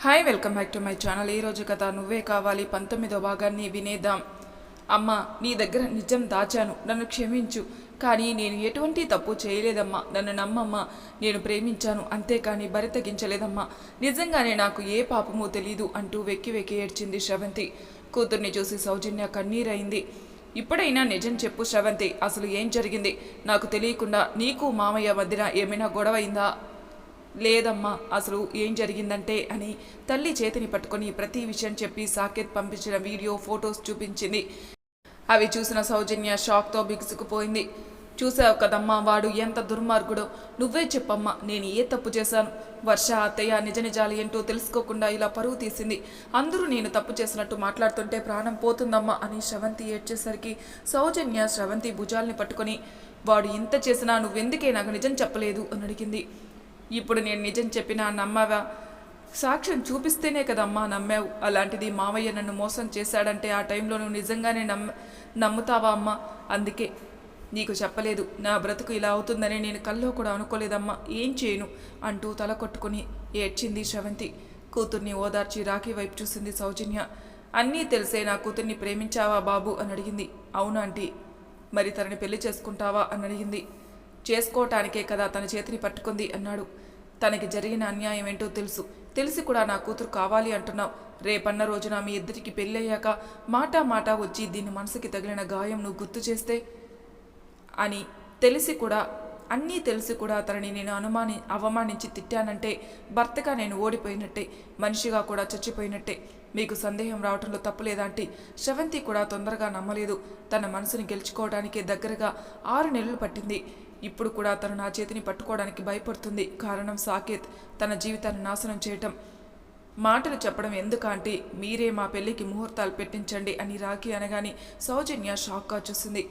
Hi welcome back to my channel. ఈ రోజు కథ నువ్వే కావాలి పంతొమ్మిదో భాగాన్ని వినేద్దాం. అమ్మ నీ దగ్గర నిజం దాచాను. నన్ను క్షమించు. కానీ నేను ఎటువంటి తప్పు చేయలేదమ్మా. నన్ను నమ్మమ్మా. నేను ప్రేమించాను. అంతేకాని బరి తగ్గించలేదమ్మా. నిజంగానే నాకు ఏ పాపమో తెలీదు అంటూ వెక్కి వెక్కి ఏడ్చింది శ్రవంతి. కూతుర్ని చూసి సౌజన్య కన్నీరైంది. ఇప్పుడైనా నిజం చెప్పు శ్రవంతి. అసలు ఏం జరిగింది? నాకు తెలియకుండా నీకు మామయ్య మధ్యన ఏమైనా గొడవ అయిందా? లేదమ్మా అసలు ఏం జరిగిందంటే అని తల్లి చేతిని పట్టుకొని ప్రతి విషయం చెప్పి సాకేత్ పంపించిన వీడియో ఫొటోస్ చూపించింది. అవి చూసిన సౌజన్య షాక్తో బిగుసుకుపోయింది. చూసావు కదమ్మా వాడు ఎంత దుర్మార్గుడో. నువ్వే చెప్పమ్మా నేను ఏ తప్పు చేశాను? వర్ష అత్తయ్య నిజ నిజాలు ఏంటో తెలుసుకోకుండా ఇలా పరువు తీసింది. అందరూ నేను తప్పు చేసినట్టు మాట్లాడుతుంటే ప్రాణం పోతుందమ్మా అని శ్రవంతి ఏడ్చేసరికి సౌజన్య శ్రవంతి భుజాల్ని పట్టుకొని వాడు ఇంత చేసినా నువ్వెందుకే నాకు నిజం చెప్పలేదు? అని అడిగింది. ఇప్పుడు నేను నిజం చెప్పినా నమ్మవా? సాక్ష్యం చూపిస్తేనే కదమ్మా నమ్మావు. అలాంటిది మామయ్య నన్ను మోసం చేశాడంటే ఆ టైంలో నువ్వు నిజంగానే నమ్మ నమ్ముతావా అమ్మా? అందుకే నీకు చెప్పలేదు. నా బ్రతుకు ఇలా అవుతుందని నేను కల్లో కూడా అనుకోలేదమ్మా. ఏం చేయను? అంటూ తల కొట్టుకుని ఏడ్చింది శ్రవంతి. కూతుర్ని ఓదార్చి రాఖీ వైపు చూసింది సౌజన్య. అన్నీ తెలిసే నా కూతుర్ని ప్రేమించావా బాబు? అని అడిగింది. అవునా ఆంటీ? మరి తనని పెళ్ళి చేసుకుంటావా? అని అడిగింది. చేసుకోవటానికే కదా తన చేతిని పట్టుకుంది అన్నాడు. తనకి జరిగిన అన్యాయం ఏంటో తెలుసు. తెలిసి కూడా నా కూతురు కావాలి అంటున్నావు. రేపన్న రోజున మీ ఇద్దరికి పెళ్ళయ్యాక మాటా మాటా వచ్చి దీని మనసుకి తగిలిన గాయం నువ్వు గుర్తు చేస్తే? అని తెలిసి కూడా అన్నీ తెలిసి కూడా తనని నేను అనుమాని అవమానించి తిట్టానంటే భర్తగా నేను ఓడిపోయినట్టే మనిషిగా కూడా చచ్చిపోయినట్టే. మీకు సందేహం రావటంలో తప్పులేదంటే శ్రవంతి కూడా తొందరగా నమ్మలేదు. తన మనసుని గెలుచుకోవడానికి దగ్గరగా ఆరు నెలలు పట్టింది. ఇప్పుడు కూడా తను నా చేతిని పట్టుకోవడానికి భయపడుతుంది. కారణం సాకేత్ తన జీవితాన్ని నాశనం చేయటం. మాటలు చెప్పడం ఎందుకంటే మీరే మా పెళ్ళికి ముహూర్తాలు పెట్టించండి అని రాఖీ అనగానే సౌజన్య షాక్గా చూసింది.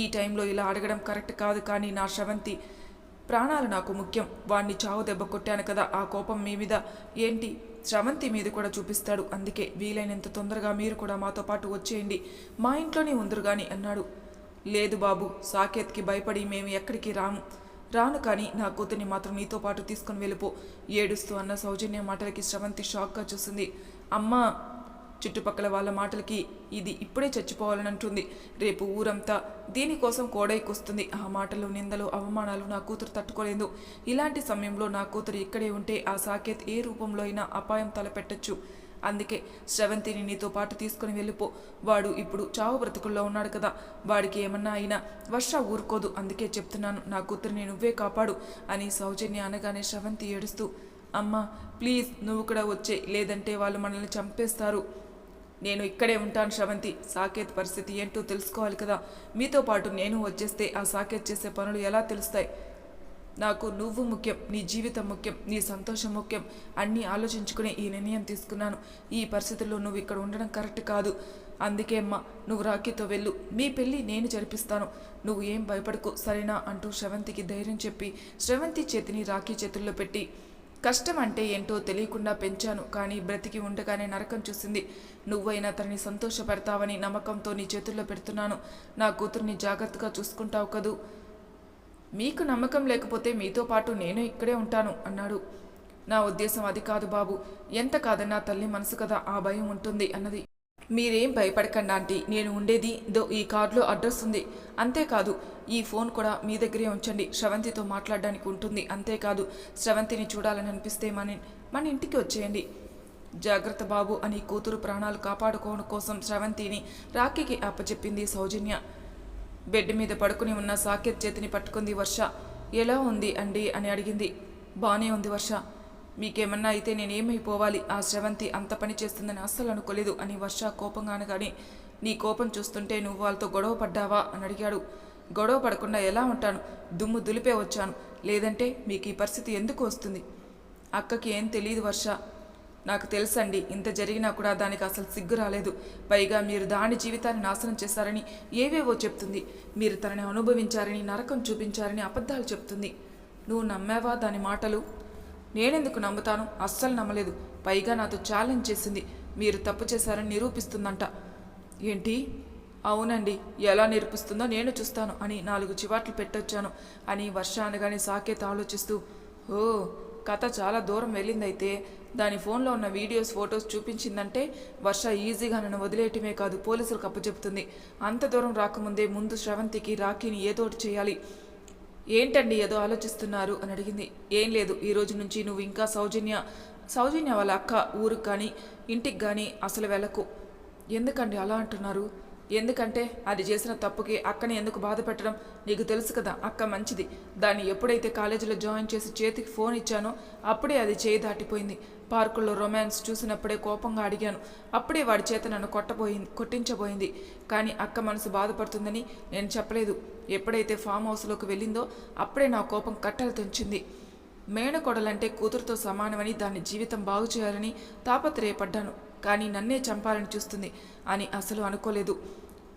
ఈ టైంలో ఇలా అడగడం కరెక్ట్ కాదు కానీ నా శ్రవంతి ప్రాణాలు నాకు ముఖ్యం. వాణ్ణి చావు దెబ్బ కొట్టాను కదా ఆ కోపం మీ మీద. ఏంటి? శ్రవంతి మీద కూడా చూపిస్తాడు. అందుకే వీలైనంత తొందరగా మీరు కూడా మాతో పాటు వచ్చేయండి. మా ఇంట్లోనే ఉందరు గాని అన్నాడు. లేదు బాబు సాకేత్కి భయపడి మేము ఎక్కడికి రాము. రాను కానీ నా కూతుర్ని మాత్రం నీతో పాటు తీసుకుని వెళ్ళిపో. ఏడుస్తూ అన్న సౌజన్య మాటలకి శ్రవంతి షాక్గా చూసింది. అమ్మా చుట్టుపక్కల వాళ్ళ మాటలకి ఇది ఇప్పుడే చచ్చిపోవాలనంటుంది. రేపు ఊరంతా దీనికోసం కోడైకొస్తుంది ఆ మాటలు నిందలు అవమానాలు నా కూతురు తట్టుకోలేదు. ఇలాంటి సమయంలో నా కూతురు ఇక్కడే ఉంటే ఆ సాకేత్ ఏ రూపంలో అయినా అపాయం తలపెట్టచ్చు. అందుకే శ్రవంతిని నీతో పాటు తీసుకుని వెళ్ళిపో. వాడు ఇప్పుడు చావు బ్రతుకుల్లో ఉన్నాడు కదా. వాడికి ఏమన్నా అయినా వర్ష ఊరుకోదు. అందుకే చెప్తున్నాను నా కూతురిని నువ్వే కాపాడు అని సౌజన్య అనగానే శ్రవంతి ఏడుస్తూ అమ్మా ప్లీజ్ నువ్వు కూడా వచ్చే. లేదంటే వాళ్ళు మనల్ని చంపేస్తారు. నేను ఇక్కడే ఉంటాను శ్రవంతి. సాకేత్ పరిస్థితి ఏంటో తెలుసుకోవాలి కదా. మీతో పాటు నేను వచ్చేస్తే ఆ సాకేత్ చేసే పనులు ఎలా తెలుస్తాయి? నాకు నువ్వు ముఖ్యం నీ జీవితం ముఖ్యం నీ సంతోషం ముఖ్యం అన్నీ ఆలోచించుకునే ఈ నిర్ణయం తీసుకున్నాను. ఈ పరిస్థితుల్లో నువ్వు ఇక్కడ ఉండడం కరెక్ట్ కాదు. అందుకే అమ్మా నువ్వు రాఖీతో వెళ్ళు. మీ పెళ్ళి నేను జరిపిస్తాను. నువ్వు ఏం భయపడకు సరేనా? అంటూ శ్రవంతికి ధైర్యం చెప్పి శ్రవంతి చేతిని రాఖీ చేతుల్లో పెట్టి కష్టం అంటే ఏంటో తెలియకుండా పెంచాను కానీ బ్రతికి ఉండగానే నరకం చూసింది. నువ్వైనా తనని సంతోషపెడతావని నమ్మకంతో నీ చేతుల్లో పెడుతున్నాను. నా కూతుర్ని జాగ్రత్తగా చూసుకుంటావు కదూ. మీకు నమ్మకం లేకపోతే మీతో పాటు నేను ఇక్కడే ఉంటాను అన్నాడు. నా ఉద్దేశం అది కాదు బాబు. ఎంత కాదన్నా తల్లి మనసు కదా ఆ భయం ఉంటుంది అన్నది. మీరేం భయపడకండి ఆంటీ. నేను ఉండేది దో ఈ కార్డులో అడ్రస్ ఉంది. అంతేకాదు ఈ ఫోన్ కూడా మీ దగ్గరే ఉంచండి. శ్రవంతితో మాట్లాడడానికి ఉంటుంది. అంతేకాదు శ్రవంతిని చూడాలని అనిపిస్తే మన మన ఇంటికి వచ్చేయండి. జాగ్రత్త బాబు అని కూతురు ప్రాణాలు కాపాడుకోవడం కోసం శ్రవంతిని రాఖీకి అప్పచెప్పింది సౌజన్య. బెడ్ మీద పడుకుని ఉన్న సాకేత్ చేతిని పట్టుకుంది వర్ష. ఎలా ఉంది అండి? అని అడిగింది. బానే ఉంది వర్ష. మీకేమన్నా అయితే నేనేమైపోవాలి? ఆ శ్రవంతి అంత పని చేస్తుందని అస్సలు అనుకోలేదు అని వర్ష కోపంగా అనగానే నీ కోపం చూస్తుంటే నువ్వు వాళ్ళతో గొడవ పడ్డావా? అని అడిగాడు. గొడవ పడకుండా ఎలా ఉంటాను? దుమ్ము దులిపే వచ్చాను. లేదంటే మీకు ఈ పరిస్థితి ఎందుకు వస్తుంది? అక్కకి ఏం తెలియదు వర్ష. నాకు తెలుసండి ఇంత జరిగినా కూడా దానికి అసలు సిగ్గు రాలేదు. పైగా మీరు దాని జీవితాన్ని నాశనం చేశారని ఏవేవో చెప్తుంది. మీరు తనని అనుభవించారని నరకం చూపించారని అబద్ధాలు చెప్తుంది. నువ్వు నమ్మావా దాని మాటలు? నేనెందుకు నమ్ముతాను? అస్సలు నమ్మలేదు. పైగా నాతో ఛాలెంజ్ చేసింది. మీరు తప్పు చేశారని నిరూపిస్తుందంట. ఏంటి? అవునండి. ఎలా నిరూపిస్తుందో నేను చూస్తాను అని నాలుగు చివాట్లు పెట్టొచ్చాను అని వర్ష అనగానే సాకేత్ ఆలోచిస్తూ ఓ కథ చాలా దూరం వెళ్ళిందైతే దాని ఫోన్లో ఉన్న వీడియోస్ ఫొటోస్ చూపించిందంటే వర్ష ఈజీగా నన్ను వదిలేయటమే కాదు పోలీసులకు అప్పచెప్తుంది. అంత దూరం రాకముందే ముందు శ్రవంతికి రాఖీని ఏదోటి చేయాలి. ఏంటండి ఏదో ఆలోచిస్తున్నారు అని అడిగింది. ఏం లేదు ఈ రోజు నుంచి నువ్వు ఇంకా సౌజన్య సౌజన్య వాళ్ళ అక్క ఊరికి కానీ ఇంటికి కానీ అసలు వెళ్ళకు. ఎందుకండి అలా అంటున్నారు? ఎందుకంటే అది చేసిన తప్పుకి అక్కని ఎందుకు బాధ పెట్టడం నీకు తెలుసు కదా అక్క మంచిది. దాన్ని ఎప్పుడైతే కాలేజీలో జాయిన్ చేసి చేతికి ఫోన్ ఇచ్చానో అప్పుడే అది చేయి దాటిపోయింది. పార్కుల్లో రొమాన్స్ చూసినప్పుడే కోపంగా అడిగాను. అప్పుడే వాడి చేత నన్ను కొట్టబోయింది కొట్టించబోయింది. కానీ అక్క మనసు బాధపడుతుందని నేను చెప్పలేదు. ఎప్పుడైతే ఫామ్ హౌస్లోకి వెళ్ళిందో అప్పుడే నా కోపం కట్టలు తెంచింది. మేనకోడలంటే కూతురుతో సమానమని దాని జీవితం బాగు చేయాలని తాపత్రయపడ్డాను. కానీ నన్నే చంపాలని చూస్తుంది అని అసలు అనుకోలేదు.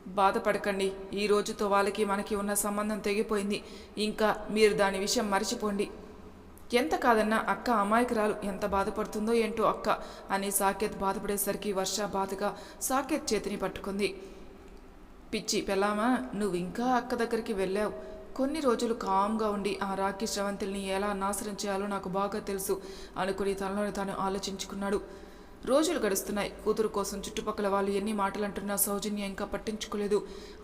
బాధపడకండి. ఈ రోజుతో వాళ్ళకి మనకి ఉన్న సంబంధం తెగిపోయింది. ఇంకా మీరు దాని విషయం మర్చిపోండి. ఎంత కాదన్నా అక్క అమాయకురాలు ఎంత బాధపడుతుందో ఏంటో అక్క అని సాకేత్ బాధపడేసరికి వర్ష బాధగా సాకేత్ చేతిని పట్టుకుంది. పిచ్చి పెళ్ళామా నువ్వు ఇంకా అక్క దగ్గరికి వెళ్ళావు. కొన్ని రోజులు కామ్గా ఉండి ఆ రాఖీ శ్రవంతుల్ని ఎలా నాశనం చేయాలో నాకు బాగా తెలుసు అనుకుని తనలోని తాను ఆలోచించుకున్నాడు. రోజులు గడుస్తున్నాయి. కూతురు కోసం చుట్టుపక్కల వాళ్ళు ఎన్ని మాటలు అంటున్నా సౌజన్య ఇంకా పట్టించుకోలేదు.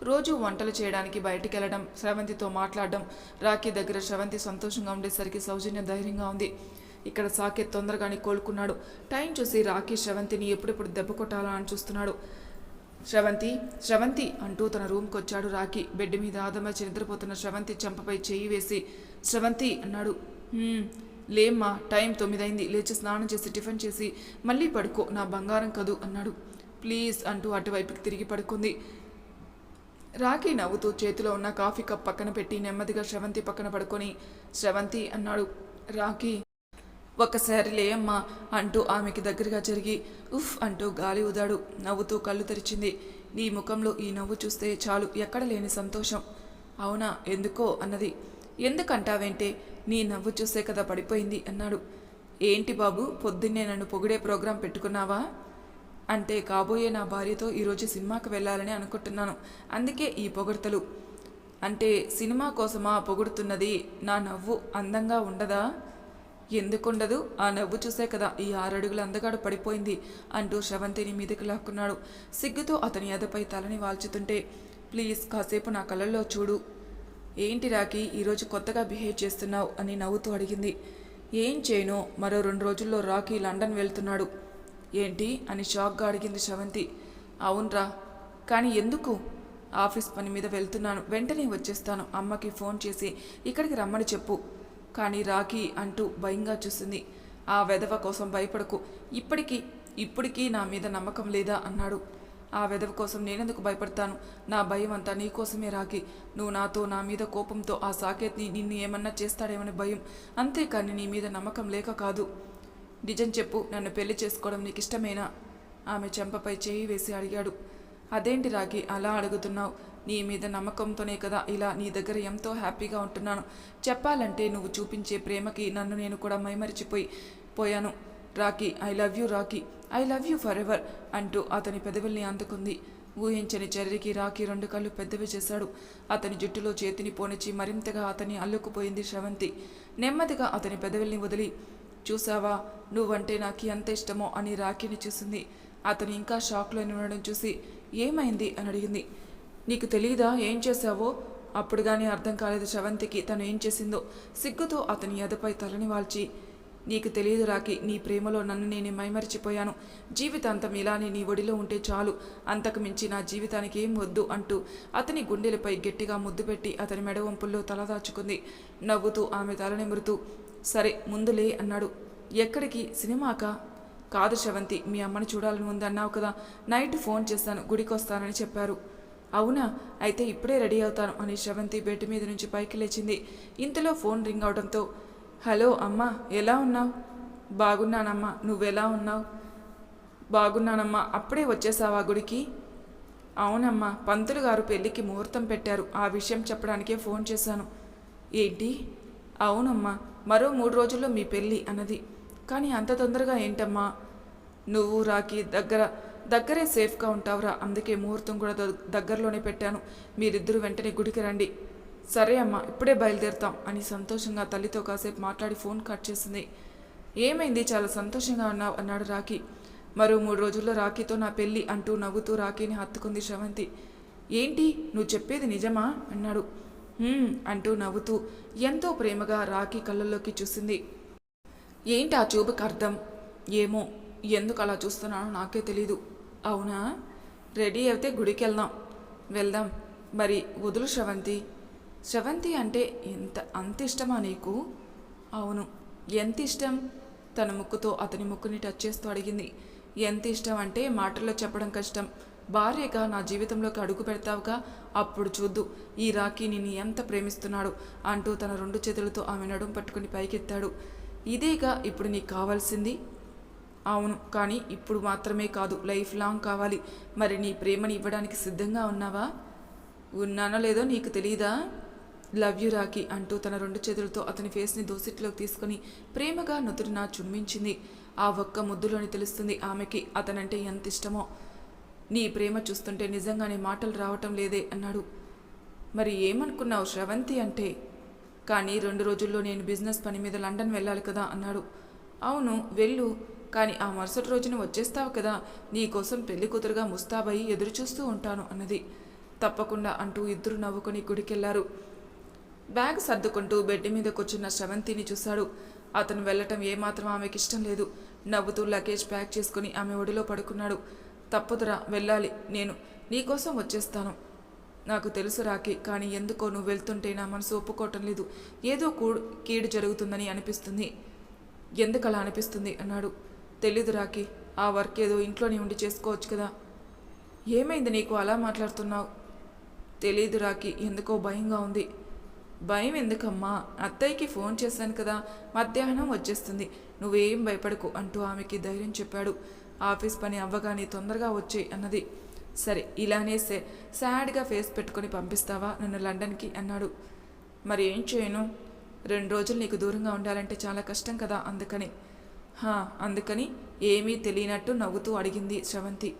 రోజు వంటలు చేయడానికి బయటికి వెళ్ళడం శ్రవంతితో మాట్లాడడం రాఖీ దగ్గర శ్రవంతి సంతోషంగా ఉండేసరికి సౌజన్య ధైర్యంగా ఉంది. ఇక్కడ సాకేత్ తొందరగానే కోలుకున్నాడు. టైం చూసి రాఖీ శ్రవంతిని ఎప్పుడెప్పుడు దెబ్బ కొట్టాలా అని చూస్తున్నాడు. శ్రవంతి శ్రవంతి అంటూ తన రూమ్కి వచ్చాడు రాఖీ. బెడ్ మీద ఆదమర్చి నిద్రపోతున్న శ్రవంతి చెంపపై చేయి వేసి శ్రవంతి అన్నాడు. లేమ్మా టైం తొమ్మిదైంది. లేచి స్నానం చేసి టిఫిన్ చేసి మళ్ళీ పడుకో నా బంగారం కదూ అన్నాడు. ప్లీజ్ అంటూ అటువైపుకి తిరిగి పడుకుంది. రాఖీ నవ్వుతూ చేతిలో ఉన్న కాఫీ కప్ పక్కన పెట్టి నెమ్మదిగా శ్రవంతి పక్కన పడుకొని శ్రవంతి అన్నాడు. రాఖీ ఒక్కసారి లేయమ్మా అంటూ ఆమెకి దగ్గరగా జరిగి ఉఫ్ అంటూ గాలి ఉదాడు నవ్వుతూ కళ్ళు తెరిచింది. నీ ముఖంలో ఈ నవ్వు చూస్తే చాలు ఎక్కడ లేని సంతోషం. అవునా ఎందుకో అన్నది. ఎందుకంటావేంటే నీ నవ్వు చూసే కదా పడిపోయింది అన్నాడు. ఏంటి బాబు పొద్దున్నే నన్ను పొగిడే ప్రోగ్రాం పెట్టుకున్నావా? అంటే కాబోయే నా భార్యతో ఈరోజు సినిమాకి వెళ్ళాలని అనుకుంటున్నాను. అందుకే ఈ పొగడతలు. అంటే సినిమా కోసమా పొగుడుతున్నది? నా నవ్వు అందంగా ఉండదా? ఎందుకుండదు? ఆ నవ్వు చూసే కదా ఈ ఆరడుగుల అందగాడు పడిపోయింది అంటూ శ్రవంతిని మీదకి లాక్కున్నాడు. సిగ్గుతో అతని ఎదపై తలని వాల్చుతుంటే ప్లీజ్ కాసేపు నా కళ్ళల్లో చూడు. ఏంటి రాకి ఈరోజు కొత్తగా బిహేవ్ చేస్తున్నావు అని నవ్వుతూ అడిగింది. ఏం చేయను మరో రెండు రోజుల్లో రాకీ లండన్ వెళ్తున్నాడు. ఏంటి? అని షాక్గా అడిగింది శవంతి. అవునరా కానీ ఎందుకు? ఆఫీస్ పని మీద వెళ్తున్నాను వెంటనే వచ్చేస్తాను అమ్మకి ఫోన్ చేసి ఇక్కడికి రమ్మని చెప్పు. కానీ రాఖీ అంటూ భయంగా చూసింది. ఆ వెధవ కోసం భయపడకు ఇప్పటికీ ఇప్పటికీ నా మీద నమ్మకం లేదా? అన్నాడు. ఆ వెధవ కోసం నేనెందుకు భయపడతాను? నా భయం అంతా నీకోసమే రాకి నువ్వు నాతో నా మీద కోపంతో ఆ సాకేత్ని నిన్ను ఏమన్నా చేస్తాడేమని భయం. అంతేకాని నీ మీద నమ్మకం లేక కాదు. నిజం చెప్పు నన్ను పెళ్ళి చేసుకోవడం నీకు ఇష్టమేనా ఆమె చెంపపై చేయి వేసి అడిగాడు. అదేంటి రాకి అలా అడుగుతున్నావు. నీ మీద నమ్మకంతోనే కదా ఇలా నీ దగ్గర ఎంతో హ్యాపీగా ఉంటున్నాను. చెప్పాలంటే నువ్వు చూపించే ప్రేమకి నన్ను నేను కూడా మైమరిచిపోయి పోయాను Rocky I love you Rocky I love you forever అంటూ అతని పెదవుల్ని అందుకుంది. ఊహించని చర్యకి రాకీ రెండు కళ్ళు పెద్దవి చేశాడు. అతని జుట్టులో చేతిని పోనిచి మరింతగా అతని అల్లుకుపోయింది శ్రవంతి. నెమ్మదిగా అతని పెదవుల్ని వదిలి చూసావా నువ్వంటే నాకు ఎంత ఇష్టమో అని రాఖీని చూసింది. అతను ఇంకా షాక్లో ఉండడం చూసి ఏమైంది? అని అడిగింది. నీకు తెలియదా ఏం చేశావో? అప్పుడు కానీ అర్థం కాలేదు శ్రవంతికి తను ఏం చేసిందో. సిగ్గుతో అతని ఎదపై తలని వాల్చి నీకు తెలియదు రాకి నీ ప్రేమలో నన్ను నేను మైమరిచిపోయాను. జీవితాంతం ఇలానే నీ ఒడిలో ఉంటే చాలు. అంతకు మించి నా జీవితానికి ఏం వద్దు అంటూ అతని గుండెలపై గట్టిగా ముద్దు పెట్టి అతని మెడ వంపుల్లో తలదాచుకుంది నవ్వుతూ ఆమె తలనిమురుతూ సరే ముందులే అన్నాడు. ఎక్కడికి? సినిమాకా? కాదు శవంతి మీ అమ్మని చూడాలని ఉంది అన్నావు కదా. నైట్ ఫోన్ చేస్తాను గుడికొస్తానని చెప్పారు. అవునా? అయితే ఇప్పుడే రెడీ అవుతాను అని శ్రవంతి బెడ్ మీద నుంచి పైకి లేచింది. ఇంతలో ఫోన్ రింగ్ అవడంతో హలో అమ్మా ఎలా ఉన్నావు? బాగున్నానమ్మా నువ్వెలా ఉన్నావు? బాగున్నానమ్మా అప్పుడే వచ్చేసావా గుడికి? అవునమ్మా పంతులు గారు పెళ్ళికి ముహూర్తం పెట్టారు. ఆ విషయం చెప్పడానికే ఫోన్ చేశాను. ఏంటి? అవునమ్మా మరో మూడు రోజుల్లో మీ పెళ్ళి అన్నది. కానీ అంత తొందరగా ఏంటమ్మా? నువ్వు రాకి దగ్గర దగ్గరే సేఫ్గా ఉంటావురా. అందుకే ముహూర్తం కూడా దగ్గరలోనే పెట్టాను. మీరిద్దరూ వెంటనే గుడికి రండి. సరే అమ్మా ఇప్పుడే బయలుదేరుతాం అని సంతోషంగా తల్లితో కాసేపు మాట్లాడి ఫోన్ కట్ చేసింది. ఏమైంది? చాలా సంతోషంగా ఉన్నావు అన్నాడు రాఖీ. మరో మూడు రోజుల్లో రాఖీతో నా పెళ్ళి అంటూ నవ్వుతూ రాఖీని హత్తుకుంది శ్రవంతి. ఏంటి? నువ్వు చెప్పేది నిజమా? అన్నాడు. అంటూ నవ్వుతూ ఎంతో ప్రేమగా రాఖీ కళ్ళల్లోకి చూసింది. ఏంటి ఆ చూపుకి అర్థం? ఏమో ఎందుకు అలా చూస్తున్నానో నాకే తెలీదు. అవునా? రెడీ అయితే గుడికి వెళ్దాం వెళ్దాం. మరి వదులు శ్రవంతి. శ్రవంతి అంటే ఎంత అంత ఇష్టమా నీకు? అవును. ఎంత ఇష్టం? తన ముక్కుతో అతని ముక్కుని టచ్ చేస్తూ అడిగింది. ఎంత ఇష్టం అంటే మాటల్లో చెప్పడం కష్టం. భార్యగా నా జీవితంలోకి అడుగు పెడతావుగా? అప్పుడు చూద్దు. ఈ రాఖీ నిన్ను ఎంత ప్రేమిస్తున్నాడు? అంటూ తన రెండు చేతులతో ఆమె నడుం పట్టుకుని పైకెత్తాడు. ఇదేగా ఇప్పుడు నీకు కావాల్సింది? అవును కానీ ఇప్పుడు మాత్రమే కాదు. లైఫ్ లాంగ్ కావాలి. మరి నీ ప్రేమని ఇవ్వడానికి సిద్ధంగా ఉన్నావా? ఉన్నానో లేదో నీకు తెలీదా? లవ్ యు రాఖీ అంటూ తన రెండు చేతులతో అతని ఫేస్ని దోసిట్లోకి తీసుకుని ప్రేమగా నుదురున చుమ్మించింది ఆ ఒక్క ముద్దులోని తెలుస్తుంది ఆమెకి అతనంటే ఎంత ఇష్టమో. నీ ప్రేమ చూస్తుంటే నిజంగానే మాటలు రావటం లేదే అన్నాడు. మరి ఏమనుకున్నావు శ్రవంతి అంటే? కానీ రెండు రోజుల్లో నేను బిజినెస్ పని మీద లండన్ వెళ్ళాలి కదా అన్నాడు. అవును వెళ్ళు. కానీ ఆ మరుసటి రోజున వచ్చేస్తావు కదా. నీ కోసం పెళ్ళి కూతురుగా ముస్తాబయ్యి ఎదురుచూస్తూ ఉంటాను అన్నది. తప్పకుండా అంటూ ఇద్దరు నవ్వుకొని గుడికెళ్ళారు. బ్యాగ్ సర్దుకుంటూ బెడ్ మీద కూర్చున్న శ్రవంతిని చూశాడు. అతను వెళ్ళటం ఏమాత్రం ఆమెకి ఇష్టం లేదు. నవ్వుతూ లగేజ్ ప్యాక్ చేసుకుని ఆమె ఒడిలో పడుకున్నాడు. తప్పదురా వెళ్ళాలి. నేను నీకోసం వచ్చేస్తాను. నాకు తెలుసు రాకి కానీ ఎందుకో నువ్వు వెళ్తుంటే నా మనసు ఒప్పుకోవటం లేదు. ఏదో కూడు కీడు జరుగుతుందని అనిపిస్తుంది. ఎందుకు అలా అనిపిస్తుంది? అన్నాడు. తెలీదు రాకి ఆ వర్క్ ఏదో ఇంట్లోనే ఉండి చేసుకోవచ్చు కదా. ఏమైంది నీకు అలా మాట్లాడుతున్నావు? తెలీదు రాకి ఎందుకో భయంగా ఉంది. భయం ఎందుకమ్మా? అత్తయ్యకి ఫోన్ చేశాను కదా మధ్యాహ్నం వచ్చేస్తుంది. నువ్వేం భయపడకు అంటూ ఆమెకి ధైర్యం చెప్పాడు. ఆఫీస్ పని అవ్వగానే తొందరగా వచ్చేయి అన్నది. సరే ఇలానే సే సాడ్గా ఫేస్ పెట్టుకొని పంపిస్తావా? నన్ను లండన్కి అన్నాడు. మరి ఏం చేయను? రెండు రోజులు నీకు దూరంగా ఉండాలంటే చాలా కష్టం కదా అందుకని. హా అందుకని ఏమీ తెలియనట్టు నవ్వుతూ అడిగింది శ్రవంతి.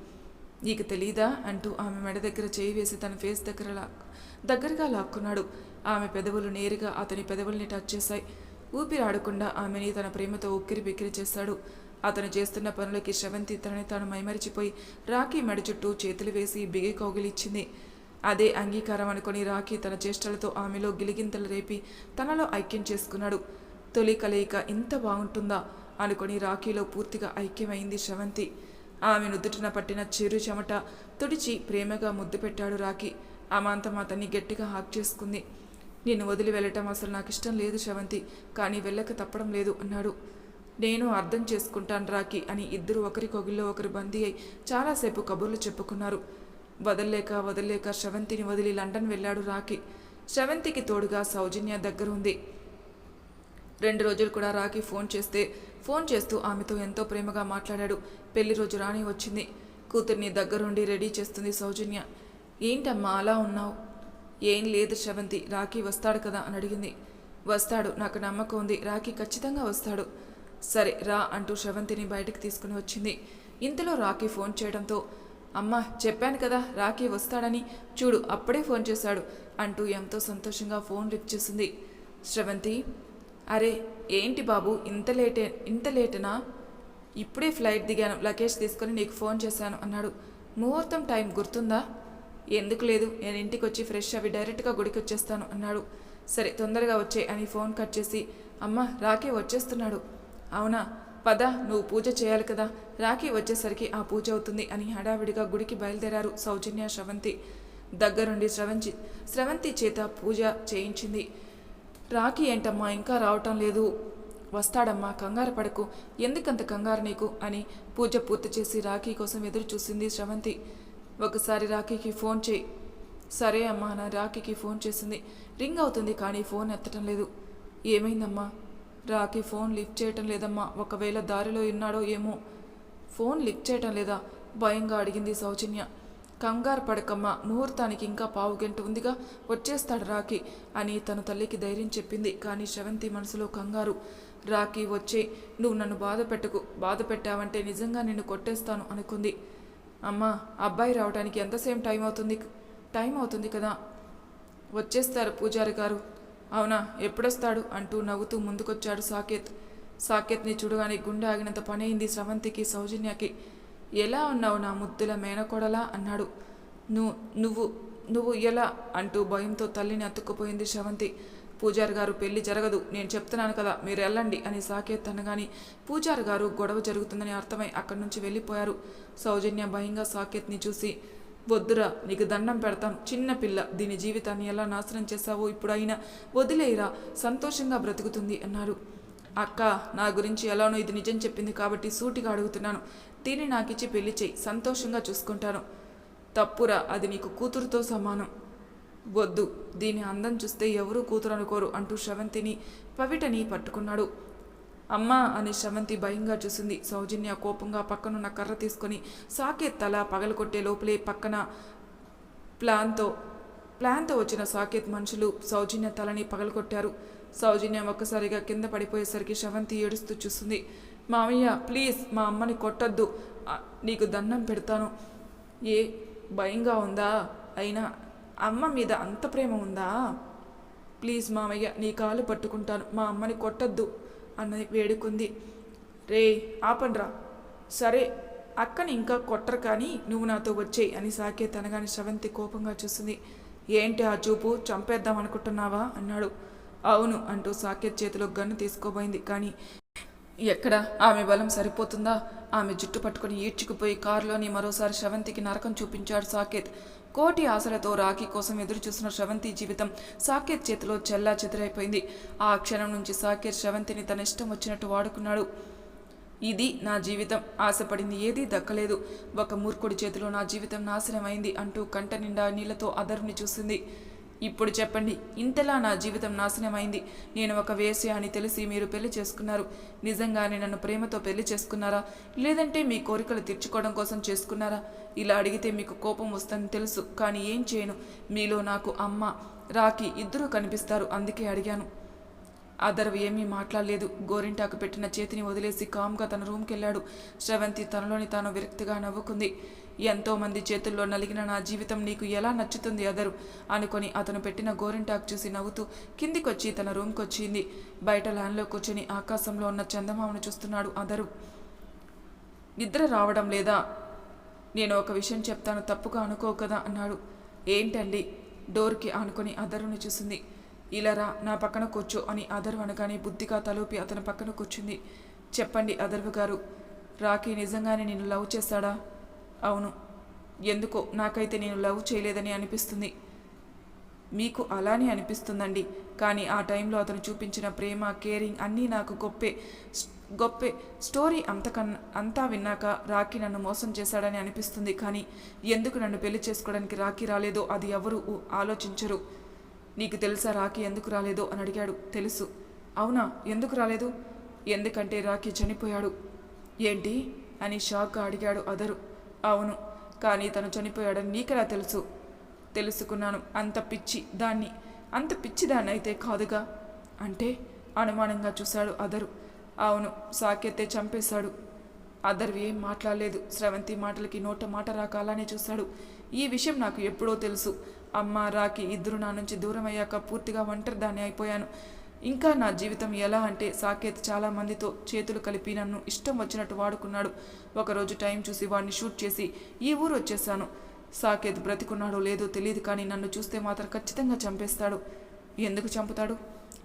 నీకు తెలీదా? అంటూ ఆమె మెడ దగ్గర చేయి వేసి తన ఫేస్ దగ్గర లా దగ్గరగా లాక్కున్నాడు. ఆమె పెదవులు నేరుగా అతని పెదవుల్ని టచ్ చేశాయి. ఊపిరి ఆడకుండా ఆమెని తన ప్రేమతో ఉక్కిరి బిక్కిరి చేశాడు అతను చేస్తున్న పనులకి శ్రవంతి తనని తాను మైమరిచిపోయి రాఖీ మెడ చుట్టూ చేతులు వేసి బిగి కౌగిలిచ్చింది. అదే అంగీకారం అనుకుని రాఖీ తన చేష్టలతో ఆమెలో గిలిగింతలు రేపి తనలో ఐక్యం చేసుకున్నాడు. తొలి కలయిక ఇంత బాగుంటుందా? అనుకుని రాఖీలో పూర్తిగా ఐక్యమైంది శ్రవంతి. ఆమె నుదుటిన పట్టిన చిరు చెమట తుడిచి ప్రేమగా ముద్దు పెట్టాడు రాఖీ. అమాంతం అతన్ని గట్టిగా హాక్ చేసుకుంది. నిన్ను వదిలి వెళ్ళటం అసలు నాకు ఇష్టం లేదు శ్రవంతి కానీ వెళ్ళక తప్పడం లేదు అన్నాడు. నేను అర్థం చేసుకుంటాను రాకి అని ఇద్దరు ఒకరి కొగిల్లో ఒకరు బందీ అయి చాలాసేపు కబుర్లు చెప్పుకున్నారు. వదల్లేక వదల్లేక శ్రవంతిని వదిలి లండన్ వెళ్ళాడు రాకి శ్రవంతికి తోడుగా సౌజన్య దగ్గర ఉంది. రెండు రోజులు కూడా రాకి ఫోన్ చేస్తే ఫోన్ చేస్తూ ఆమెతో ఎంతో ప్రేమగా మాట్లాడాడు. పెళ్ళి రోజు రాని వచ్చింది. కూతుర్ని దగ్గరుండి రెడీ చేస్తుంది సౌజన్య. ఏంటమ్మా అలా ఉన్నావు? ఏం లేదు శ్రవంతి రాఖీ వస్తాడు కదా అని అడిగింది. వస్తాడు నాకు నమ్మకం ఉంది రాఖీ ఖచ్చితంగా వస్తాడు. సరే రా అంటూ శ్రవంతిని బయటకు తీసుకుని వచ్చింది. ఇంతలో రాఖీ ఫోన్ చేయడంతో అమ్మ చెప్పాను కదా రాఖీ వస్తాడని చూడు అప్పుడే ఫోన్ చేశాడు అంటూ ఎంతో సంతోషంగా ఫోన్ లిఫ్ట్ చేసింది. శ్రవంతి అరే ఏంటి బాబు ఇంత లేటే ఇంత లేటనా? ఇప్పుడే ఫ్లైట్ దిగాను లగేజ్ తీసుకొని నీకు ఫోన్ చేశాను అన్నాడు. ముహూర్తం టైం గుర్తుందా? ఎందుకు లేదు? నేను ఇంటికి వచ్చి ఫ్రెష్ అవి డైరెక్ట్గా గుడికి వచ్చేస్తాను అన్నాడు. సరే తొందరగా వచ్చే అని ఫోన్ కట్ చేసి అమ్మ రాఖీ వచ్చేస్తున్నాడు. అవునా? పద నువ్వు పూజ చేయాలి కదా. రాఖీ వచ్చేసరికి ఆ పూజ అవుతుంది అని హడావిడిగా గుడికి బయలుదేరారు సౌజన్య శ్రవంతి. దగ్గరుండి స్రవంతి స్రవంతి చేత పూజ చేయించింది. రాఖీ ఏంటమ్మా? ఇంకా రావటం లేదు. వస్తాడమ్మా కంగారు పడకు. ఎందుకంత కంగారు నీకు? అని పూజ పూర్తి చేసి రాఖీ కోసం ఎదురు చూసింది శ్రవంతి. ఒకసారి రాఖీకి ఫోన్ చేయి. సరే అమ్మా నా రాఖీకి ఫోన్ చేసింది. రింగ్ అవుతుంది కానీ ఫోన్ ఎత్తటం లేదు. ఏమైందమ్మా? రాఖీ ఫోన్ లిఫ్ట్ చేయటం లేదమ్మా. ఒకవేళ దారిలో ఉన్నాడో ఏమో. ఫోన్ లిఫ్ట్ చేయటం లేదా? భయంగా అడిగింది సౌజన్య. కంగారు పడకమ్మా. ముహూర్తానికి ఇంకా పావు గంట ఉందిగా. వచ్చేస్తాడు రాఖీ అని తన తల్లికి ధైర్యం చెప్పింది. కానీ శ్రవంతి మనసులో కంగారు. రాఖీ వచ్చే. నువ్వు నన్ను బాధ పెట్టకు. బాధ పెట్టావంటే నిజంగా నిన్ను కొట్టేస్తాను అనుకుంది. అమ్మా అబ్బాయి రావడానికి ఎంతసేపు టైం అవుతుంది? టైం అవుతుంది కదా? వచ్చేస్తారు పూజారి గారు. అవునా ఎప్పుడొస్తాడు అంటూ నవ్వుతూ ముందుకొచ్చాడు సాకేత్. సాకేత్ని చూడగానే గుండె ఆగినంత పని అయింది స్రవంతికి సౌజన్యకి. ఎలా ఉన్నావు నా ముద్దుల మేనకోడలా? అన్నాడు. నువ్వు నువ్వు నువ్వు ఎలా? అంటూ భయంతో తల్లిని అతుక్కుపోయింది శ్రవంతి పూజారి గారు పెళ్ళి జరగదు నేను చెప్తున్నాను కదా మీరు వెళ్ళండి అని సాకేత్ అనగాని పూజారి గారు గొడవ జరుగుతుందని అర్థమై అక్కడి నుంచి వెళ్ళిపోయారు. సౌజన్య భయంగా సాకేత్ని చూసి వద్దురా నీకు దండం పెడతాను. చిన్న పిల్ల దీని జీవితాన్ని ఎలా నాశనం చేశావో ఇప్పుడైనా వదిలేయిరా సంతోషంగా బ్రతుకుతుంది అన్నారు. అక్క నా గురించి ఎలానో ఇది నిజం చెప్పింది కాబట్టి సూటిగా అడుగుతున్నాను. దీన్ని నాకిచ్చి పెళ్ళి చేయి సంతోషంగా చూసుకుంటాను. తప్పురా అది నీకు కూతురుతో సమానం. వద్దు. దీని అందం చూస్తే ఎవరూ కూతురు అనుకోరు అంటూ శ్రవంతిని పవిటని పట్టుకున్నాడు. అమ్మా అని శ్రవంతి భయంగా చూసింది. సౌజన్య కోపంగా పక్కనున్న కర్ర తీసుకొని సాకేత్ తల పగలకొట్టే లోపలే పక్కన ప్లాన్తో ప్లాన్తో వచ్చిన సాకేత్ మనుషులు సౌజన్య తలని పగలకొట్టారు సౌజన్య ఒక్కసారిగా కింద పడిపోయేసరికి శ్రవంతి ఏడుస్తూ చూస్తుంది మామయ్య ప్లీజ్ మా అమ్మని కొట్టద్దు. నీకు దండం పెడతాను. ఏ భయంగా ఉందా? అయినా అమ్మ మీద అంత ప్రేమ ఉందా? ప్లీజ్ మామయ్య నీ కాలు పట్టుకుంటాను. మా అమ్మని కొట్టద్దు అన్నది వేడుకుంది. రే ఆపండ్రా. సరే అక్కని ఇంకా కొట్టరు కానీ నువ్వు నాతో వచ్చేయి అని సాకేత్ అనగానే శ్రవంతి కోపంగా చూస్తుంది ఏంటి ఆ చూపు? చంపేద్దాం అనుకుంటున్నావా? అన్నాడు. అవును అంటూ సాకేత్ చేతిలో గన్ను తీసుకోబోయింది. కానీ ఎక్కడ? ఆమె బలం సరిపోతుందా? ఆమె జుట్టు పట్టుకుని ఈడ్చుకుపోయి కారులోని మరోసారి శ్రవంతికి నరకం చూపించాడు సాకేత్. కోటి ఆశలతో రాఖీ కోసం ఎదురు చూస్తున్న శ్రవంతి జీవితం సాకేత్ చేతిలో చెల్లా చెదిరైపోయింది. ఆ క్షణం నుంచి సాకేత్ శ్రవంతిని తన ఇష్టం వచ్చినట్టు వాడుకున్నాడు. ఇది నా జీవితం. ఆశపడింది ఏదీ దక్కలేదు. ఒక మూర్ఖుడి చేతిలో నా జీవితం నాశనమైంది అంటూ కంట నిండా నీళ్ళతో అదరుని చూసింది. ఇప్పుడు చెప్పండి ఇంతలా నా జీవితం నాశనమైంది. నేను ఒక వేసి అని తెలిసి మీరు పెళ్ళి చేసుకున్నారు. నిజంగానే నన్ను ప్రేమతో పెళ్ళి చేసుకున్నారా? లేదంటే మీ కోరికలు తీర్చుకోవడం కోసం చేసుకున్నారా? ఇలా అడిగితే మీకు కోపం వస్తుందని తెలుసు కానీ ఏం చేయను? మీలో నాకు అమ్మ రాకి ఇద్దరూ కనిపిస్తారు అందుకే అడిగాను. అదర్వ్ ఏమీ మాట్లాడలేదు. గోరింటాకు పెట్టిన చేతిని వదిలేసి కామ్గా తన రూమ్కి వెళ్ళాడు శ్రవంతి తనలోని తాను విరక్తిగా నవ్వుకుంది. ఎంతోమంది చేతుల్లో నలిగిన నా జీవితం నీకు ఎలా నచ్చుతుంది అదరు? అనుకొని అతను పెట్టిన గోరింటాకు చూసి నవ్వుతూ కిందికొచ్చి తన రూమ్కి వచ్చింది బయట ల్యాన్లో కూర్చొని ఆకాశంలో ఉన్న చందమామను చూస్తున్నాడు అదరు. నిద్ర రావడం లేదా? నేను ఒక విషయం చెప్తాను తప్పుగా అనుకో కదా అన్నాడు. ఏంటండి? డోర్కి ఆనుకొని అదరుని చూసింది. ఇలా రా నా పక్కన కూర్చో అని అధర్వ అనగానే బుద్ధిగా తలూపి అతని పక్కన కూర్చుంది. చెప్పండి అదర్వు గారు రాఖీ నిజంగానే నేను లవ్ చేశాడా అవును. ఎందుకో నాకైతే నేను లవ్ చేయలేదని అనిపిస్తుంది. మీకు అలానే అనిపిస్తుందండి. కానీ ఆ టైంలో అతను చూపించిన ప్రేమ కేరింగ్ అన్నీ నాకు గొప్పే గొప్పే. స్టోరీ అంతకన్నా అంతా విన్నాక రాఖీ నన్ను మోసం చేశాడని అనిపిస్తుంది. కానీ ఎందుకు నన్ను పెళ్ళి చేసుకోవడానికి రాఖీ రాలేదో అది ఎవరు ఆలోచించరు. నీకు తెలుసా రాఖీ ఎందుకు రాలేదో అని అడిగాడు. తెలుసు. అవునా? ఎందుకు రాలేదు? ఎందుకంటే రాఖీ చనిపోయాడు. ఏంటి? అని షాక్గా అడిగాడు అదరు. అవును కానీ తను చనిపోయాడని నీకెలా తెలుసు? తెలుసుకున్నాను. అంత పిచ్చి దాన్ని. అంత పిచ్చి దాన్ని అయితే కాదుగా? అంటే అనుమానంగా చూశాడు అదరు. అవును సాకెత్తే చంపేశాడు. అదరు ఏం మాట్లాడలేదు. స్రవంతి మాటలకి నోట మాట రాక అలానే చూశాడు. ఈ విషయం నాకు ఎప్పుడో తెలుసు. అమ్మ రాకి ఇద్దరు నా నుంచి దూరం అయ్యాక పూర్తిగా ఒంటరి దాన్ని అయిపోయాను. ఇంకా నా జీవితం ఎలా అంటే సాకేత్ చాలా మందితో చేతులు కలిపి నన్ను ఇష్టం వచ్చినట్టు వాడుకున్నాడు. ఒకరోజు టైం చూసి వాడిని షూట్ చేసి ఈ ఊరు వచ్చేసాను. సాకేత్ బ్రతికున్నాడో లేదో తెలియదు కానీ నన్ను చూస్తే మాత్రం ఖచ్చితంగా చంపేస్తాడు. ఎందుకు చంపుతాడు?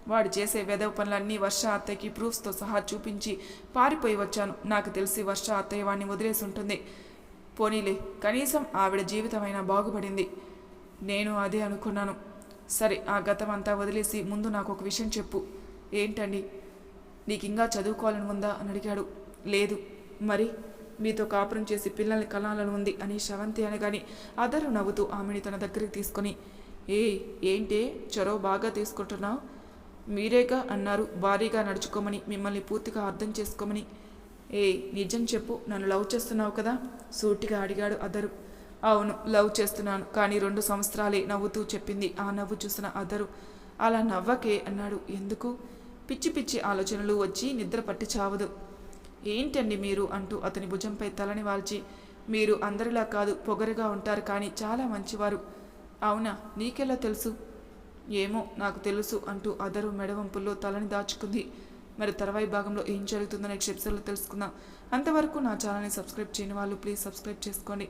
వాడు చేసే వెదవ పనులన్నీ వర్ష అత్తయ్యకి ప్రూఫ్స్తో సహా చూపించి పారిపోయి వచ్చాను. నాకు తెలిసి వర్ష అత్తయ్య వాడిని వదిలేసి ఉంటుంది. పోనీలే కనీసం ఆవిడ జీవితమైనా బాగుపడింది. నేను అదే అనుకున్నాను. సరే ఆ గతం అంతా వదిలేసి ముందు నాకు ఒక విషయం చెప్పు. ఏంటండి? నీకు ఇంకా చదువుకోవాలని ఉందా? అని అడిగాడు. లేదు. మరి? మీతో కాపురం చేసి పిల్లల్ని కలాలని ఉంది అని శవంతి అనగాని అదరు నవ్వుతూ ఆమెని తన దగ్గరికి తీసుకొని ఏ ఏంటే? చొరవ బాగా తీసుకుంటున్నావు మీరేగా? అన్నారు. భారీగా నడుచుకోమని మిమ్మల్ని పూర్తిగా అర్థం చేసుకోమని. ఏ నిజం చెప్పు. నన్ను లవ్ చేస్తున్నావు కదా? సూటిగా అడిగాడు అదరు. అవును లవ్ చేస్తున్నాను కానీ రెండు సంవత్సరాలే నవ్వుతూ చెప్పింది ఆ నవ్వు చూసిన అదరు. అలా నవ్వకే అన్నాడు. ఎందుకు? పిచ్చి పిచ్చి ఆలోచనలు వచ్చి నిద్ర పట్టి చావదు. ఏంటండి మీరు అంటూ అతని భుజంపై తలని వాల్చి మీరు అందరిలా కాదు పొగరుగా ఉంటారు కానీ చాలా మంచివారు. అవునా? నీకెలా తెలుసు? ఏమో నాకు తెలుసు అంటూ అదరు మెడవంపుల్లో తలని దాచుకుంది. మరి తర్వాయి భాగంలో ఏం జరుగుతుందో నెక్స్ట్ ఎపిసోడ్లో తెలుసుకుందాం. అంతవరకు నా ఛానల్ని సబ్స్క్రైబ్ చేయని వాళ్ళు ప్లీజ్ సబ్స్క్రైబ్ చేసుకోండి.